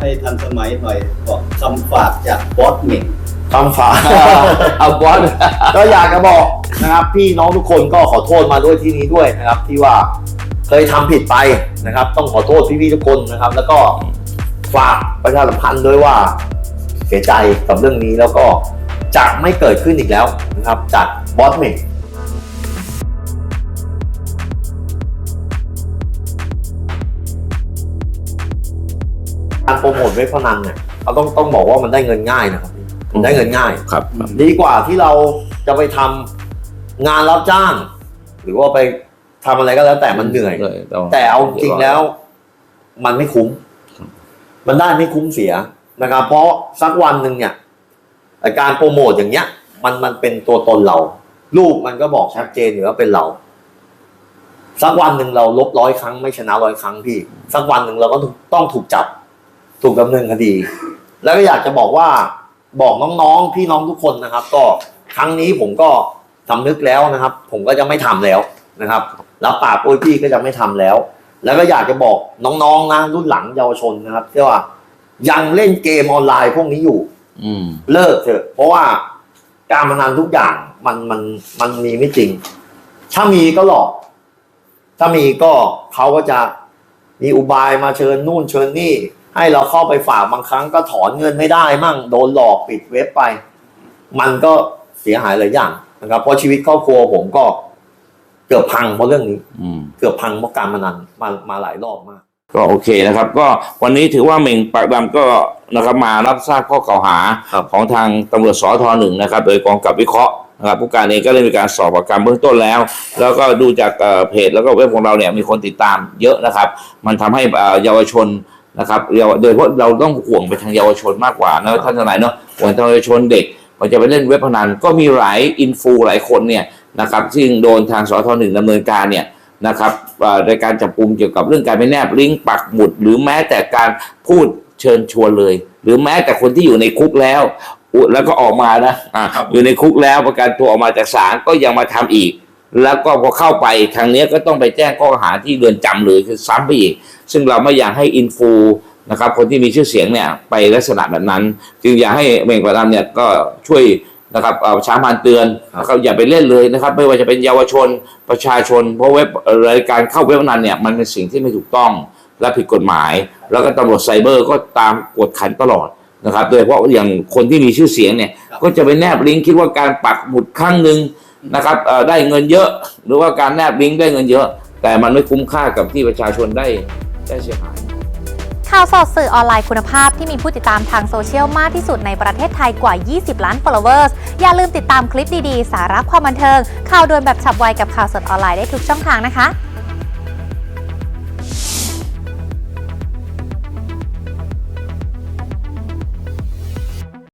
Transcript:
ให้ทันสมัยหน่อยบอกคำฝากจากบอสเหม่ง คำฝาก เอาบอสก็อยากจะบอกนะครับ พี่น้องทุกคนก็ขอโทษมาด้วยที่นี้ด้วยนะครับ ที่ว่าเคยทำผิดไปนะครับ ต้องขอโทษพี่ๆทุกคนนะครับ แล้วก็ฝากประชาสัมพันธ์ด้วยว่า เสียใจกับเรื่องนี้แล้วก็จะไม่เกิดขึ้นอีกแล้วนะครับจากบอสเมก การโปรโมทเว็บพนันเนี่ยเราต้องต้องบอกว่ามันได้เงินง่ายนะครับมันได้เงินง่าย ครับดีกว่าที่เราจะไปทำงานรับจ้าง หรือว่าไปทำอะไรก็แล้วแต่มันเหนื่อย เลยต้อง แต่เอาจริงแล้ว มันไม่คุ้มมันได้ไม่คุ้มเสียนะครับ เพราะสักวันหนึ่งเนี่ยไอ้การโปรโมทอย่างเงี้ย มันมันเป็นตัวตนเรา รูปมันก็บอกชัดเจนอยู่ว่าเป็นเรา สักวันหนึ่งเราลบร้อยครั้งไม่ชนะร้อยครั้งพี่ สักวันหนึ่งเราก็ต้องถูกจับ ถูกดำเนินคดี แล้วก็อยากจะบอกว่าบอกน้องๆพี่น้องทุกคนนะครับ ก็ครั้งนี้ผมก็สำนึกแล้วนะครับ ผมก็จะไม่ทำแล้วนะครับรับปากโอ้ยพี่ก็จะไม่ทำแล้ว แล้วก็อยากจะบอกน้องๆนะรุ่นหลังเยาวชนนะครับที่ว่า ยังเล่นเกมออนไลน์พวกนี้อยู่ อืม เลิกเถอะ เพราะว่าการพนันทุกอย่างมันมันมันมีไม่จริง ถ้ามีก็หลอก ถ้ามีก็เขาก็จะมีอุบายมาเชิญนู่นเชิญนี่ ให้เราเข้าไปฝากบางครั้งก็ถอนเงินไม่ได้มั่งโดนหลอกปิดเว็บไป มันก็เสียหายหลายอย่างนะครับเพราะชีวิตครอบครัวผมก็เกือบพังเพราะเรื่องนี้อืมเกือบพังเพราะการพนันมามาหลายรอบมาก ก็โอเคนะครับ ก็วันนี้ถือว่าเหม่งปากดำก็นะครับมารับทราบข้อกล่าวหาครับของทางตำรวจสทหนึ่งนะครับ โดยกองกับวิเคราะห์นะครับผู้การเองก็ได้มีการสอบปากคำเบื้องต้นแล้ว แล้วก็ดูจากเอ่อเพจแล้วก็เว็บของเราเนี่ยมีคนติดตามเยอะนะครับ มันทำให้เอ่อเยาวชน นะครับเยาวโดยเฉพาะเราต้องห่วงไปทางเยาวชนมากกว่านะท่านทนายเนาะห่วงทางเยาวชนเด็กมันจะไปเล่นเว็บพนันก็มีหลายอินฟูหลายคนเนี่ยนะครับซึ่งโดนทางสทหนึ่งดำเนินการเนี่ยนะครับเอ่อในการจับกลุ่มเกี่ยวกับเรื่องการไปแนบลิงก์ปักหมุด หรือแม้แต่การพูดเชิญชวนเลย หรือแม้แต่คนที่อยู่ในคุกแล้วอุแล้วก็ออกมานะอะครับอยู่ในคุกแล้วประกันตัวออกมาจากศาลก็ยังมาทำอีก แล้วก็พอเข้าไปทางนี้ก็ต้องไปแจ้งข้อหาที่เรือนจำเลยคือซ้ำไปอีก ซึ่งเราไม่อยากให้อินฟูนะครับคนที่มีชื่อเสียงเนี่ยไปลักษณะแบบนั้น จึงอยากให้เมงประดำเนี่ยก็ช่วยนะครับเอ่อประชามพันเตือนนะครับอย่าไปเล่นเลยนะครับ ไม่ว่าจะเป็นเยาวชนประชาชน เพราะเว็บรายการเข้าเว็บพนันเนี่ยมันเป็นสิ่งที่ไม่ถูกต้องและผิดกฎหมาย แล้วก็ตำรวจไซเบอร์ก็ตามกวดขันตลอดนะครับ โดยเฉพาะอย่างคนที่มีชื่อเสียงเนี่ยก็จะไปแนบลิงก์คิดว่าการปักหมุดครั้งหนึ่ง นะครับได้เงินเยอะ หรือว่าการแนบลิงก์ได้เงินเยอะ แต่มันไม่คุ้มค่ากับที่ประชาชนได้ได้เสียหายข่าวสดสื่อออนไลน์คุณภาพที่มีผู้ติดตามทางโซเชียลมากที่สุดในประเทศไทยกว่า 20 ล้าน followers อย่าลืมติดตามคลิปดีๆ สาระความบันเทิง ข่าวด่วนแบบฉับไวกับข่าวสดออนไลน์ได้ทุกช่องทางนะคะ